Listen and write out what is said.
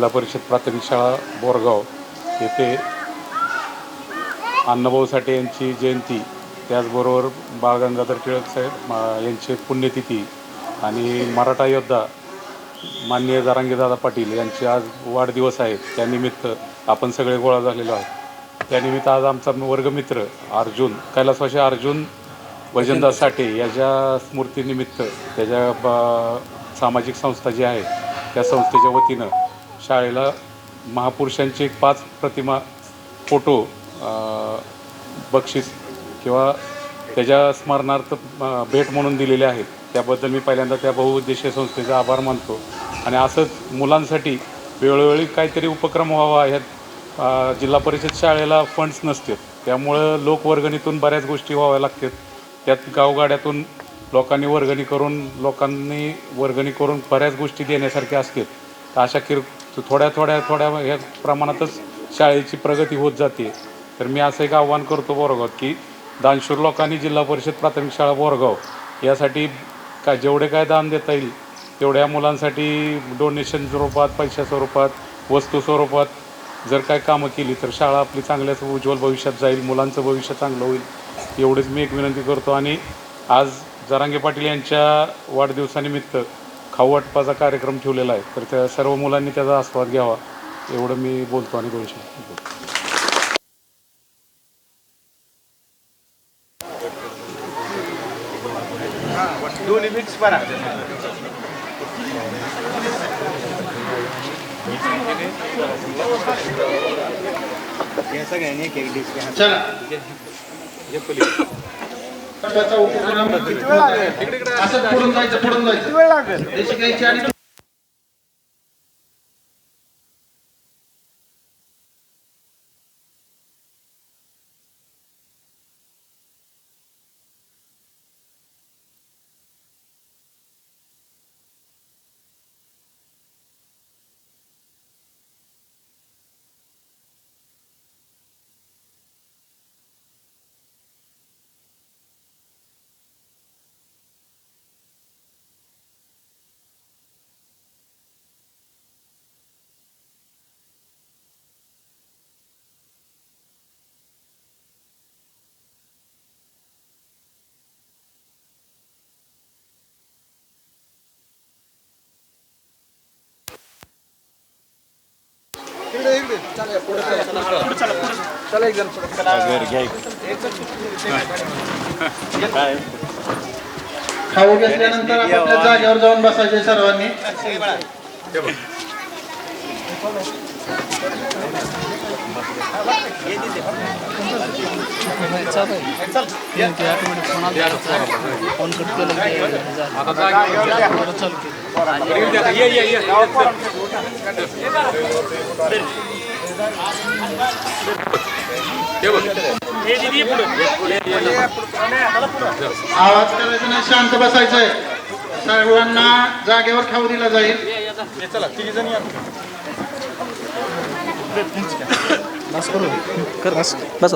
जिल्हा परिषद प्राथमिक शाळा बोरगाव येथे अण्णाभाऊ साठे यांची जयंती. त्याचबरोबर बाळ गंगाधर टिळक साहेब मा- यांची पुण्यतिथी आणि मराठा योद्धा माननीय जारांगीदादा पाटील यांचे आज वाढदिवस आहेत त्यानिमित्त आपण सगळे गोळा झालेलो आहोत. त्यानिमित्त आज आमचा वर्गमित्र अर्जुन कैलासवाशी अर्जुन वजनदास साठे याच्या स्मृतीनिमित्त त्याच्या सामाजिक संस्था जी आहे त्या संस्थेच्या वतीनं शाळेला महापुरुषांची एक पाच प्रतिमा फोटो बक्षीस किंवा त्याच्या स्मरणार्थ भेट म्हणून दिलेले आहेत. त्याबद्दल मी पहिल्यांदा त्या बहुउद्देशीय संस्थेचा आभार मानतो. आणि असंच मुलांसाठी वेळोवेळी काहीतरी उपक्रम व्हावा ह्यात जिल्हा परिषद शाळेला फंड्स नसतात. त्यामुळं लोकवर्गणीतून बऱ्याच गोष्टी व्हाव्या लागतात. त्यात गावगाड्यातून लोकांनी वर्गणी करून लोकांनी वर्गणी करून बऱ्याच गोष्टी देण्यासारख्या असतात. तर अशा किर थोड्या थोड्या थोड्या ह्या प्रमाणातच शाळेची प्रगती होत जाते. तर मी असं एक आव्हान करतो बोरगावात की दानशूर लोकांनी जिल्हा परिषद प्राथमिक शाळा बोरगाव यासाठी काय जेवढे काय दान देता येईल तेवढ्या मुलांसाठी डोनेशन स्वरूपात पैशा स्वरूपात वस्तू स्वरूपात जर काय कामं केली तर शाळा आपली चांगल्याच उज्ज्वल भविष्यात जाईल मुलांचं भविष्य चांगलं होईल. एवढीच मी एक विनंती करतो आणि आज जरांगे पाटील यांच्या वाढदिवसानिमित्त खाऊ वाटपाचा कार्यक्रम ठेवलेला आहे तर त्या सर्व मुलांनी त्याचा आस्वाद घ्यावा एवढं मी बोलतो आणि दोन शब्द बोलतो दोन्ही मिक्स करा. या सगळ्यांनी एक एक डिश घ्या चला त्याचा उपक्रम. असं पुढून जायचं पुढून जायचं. वेळ लागेल देशी गाईची खाऊ घेतल्यानंतर आपल्या जागेवर जाऊन बसायचे सर्वांनी आवाज करायचा नाही शांत बसायचंय. सर्वांना जागेवर खाऊ दिला जाईल. बस.